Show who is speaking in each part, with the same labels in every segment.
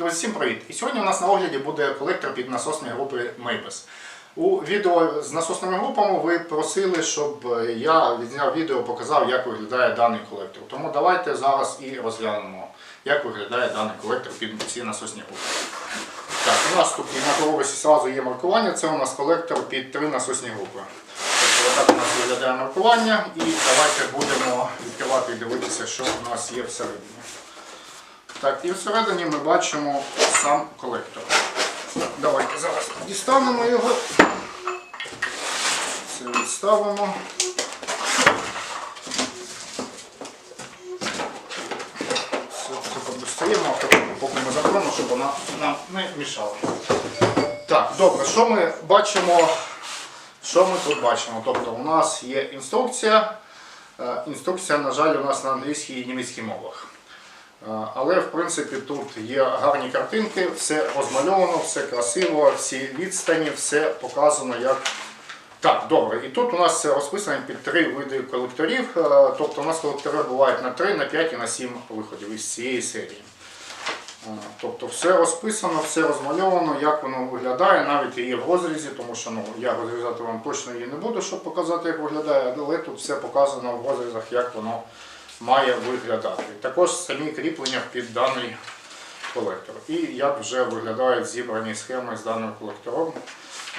Speaker 1: Друзі, всім привіт! І сьогодні у нас на огляді буде колектор під насосні групи Maybus. У відео з насосними групами ви просили, щоб я відзняв відео, показав, як виглядає даний колектор. Тому давайте зараз і розглянемо, як виглядає даний колектор під ці насосні групи. Так, у нас тут на коробці одразу є маркування, це у нас колектор під три насосні групи. Тобто отак у нас виглядає маркування і давайте будемо відкривати і дивитися, що у нас є всередині. Так, і всередині ми бачимо сам колектор. Давайте зараз дістанемо його. Це відставимо. Все це достаємо, поки ми закроємо, щоб вона нам не мішала. Так, добре, що ми бачимо? Що ми тут бачимо? Тобто у нас є інструкція. Е, Інструкція, на жаль, у нас на англійській і німецькій мовах. Е, Але в принципі тут є гарні картинки, все розмальовано, все красиво, всі відстані, все показано як. Так, добре. І тут у нас розписано під три види колекторів. Е, Тобто у нас колектори бувають на 3, на 5 і на 7 виходів із цієї серії. Е, Тобто все розписано, все розмальовано, як воно виглядає, навіть і є в розрізі, тому що ну, я розрізати вам точно її не буду, щоб показати, як виглядає, але тут все показано в розрізах, як воно має виглядати. Також самі кріплення під даний колектор. І як вже виглядають зібрані схеми з даним колектором,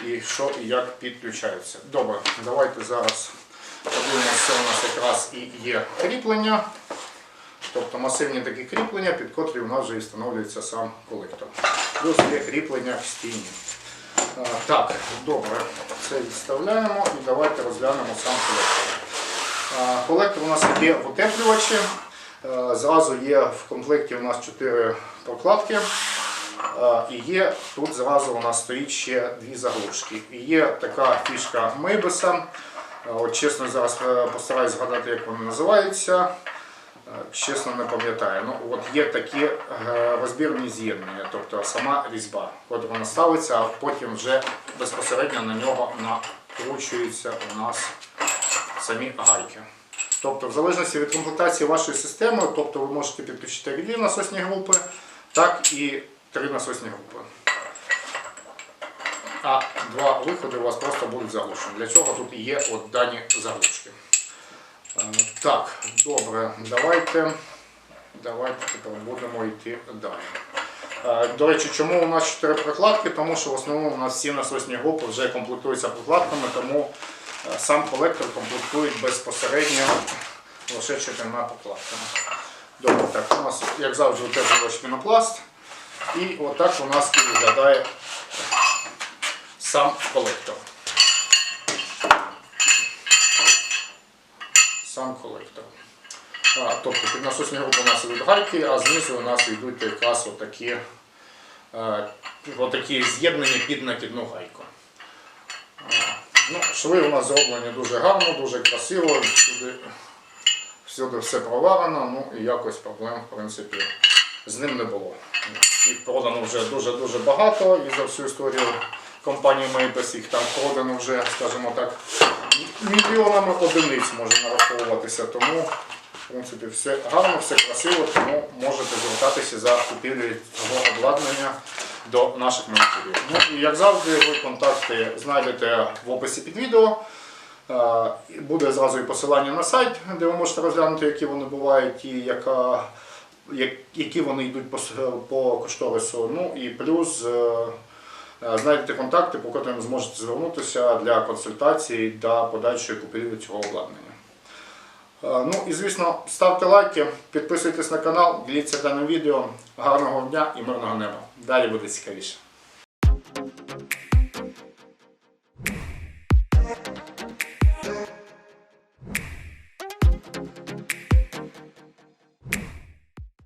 Speaker 1: і що і як підключаються. Добре, давайте зараз подивимося, у нас якраз і є кріплення. Тобто масивні такі кріплення, під котрі у нас вже і встановлюється сам колектор. Плюс є кріплення в стіні. Так, добре, це відставляємо і давайте розглянемо сам колектор. Колектор у нас є в утеплювачі. Е, Зразу є в комплекті у нас 4 прокладки. Е, І є тут зразу у нас стоїть ще дві заглушки. І є така фішка Мейбеса. От чесно, зараз е, постараюсь згадати, як вони називаються. Е, Чесно, не пам'ятаю. Ну, от є такі е, розбірні з'єднання, тобто сама різьба. От вона ставиться, а потім вже безпосередньо на нього накручуються у нас самі гайки. Тобто, в залежності від комплектації вашої системи, тобто ви можете підключити як дві насосні групи, так і три насосні групи. А два виходи у вас просто будуть заглушені. Для цього тут є от дані заглушки. Е, Так, добре, давайте, давайте тепер будемо йти далі. Е, До речі, чому у нас 4 прокладки? Тому що в основному у нас всі насосні групи вже комплектуються прокладками, тому сам колектор комплектують безпосередньо лише чотирма прокладками. Добре, так, у нас, як завжди, утеплювач пінопласт. І отак у нас і виглядає сам колектор. Сам колектор. А, тобто під насосні групи у нас йдуть гайки, а знизу у нас йдуть якраз отакі, е, отакі з'єднання під накидну гайку. Ну, шви у нас зроблені дуже гарно, дуже красиво, всюди, всюди все проварено, ну і якось проблем в принципі з ним не було. Їх продано вже дуже-дуже багато і за всю історію компанії Maybus їх там продано вже, скажімо так, мільйонами одиниць може нараховуватися, тому в принципі все гарно, все красиво, тому можете звертатися за купівлею цього обладнання до наших менеджерів. Ну і як завжди, ви контакти знайдете в описі під відео. Е, Буде зразу і посилання на сайт, де ви можете розглянути, які вони бувають і яка, які вони йдуть по, по кошторису. Ну і плюс е, е, знайдете контакти, по котрим зможете звернутися для консультацій та подальшої купівлі цього обладнання. Е, Ну і звісно, ставте лайки, підписуйтесь на канал, діліться даним відео. Гарного дня і мирного неба. Далі буде цікавіше.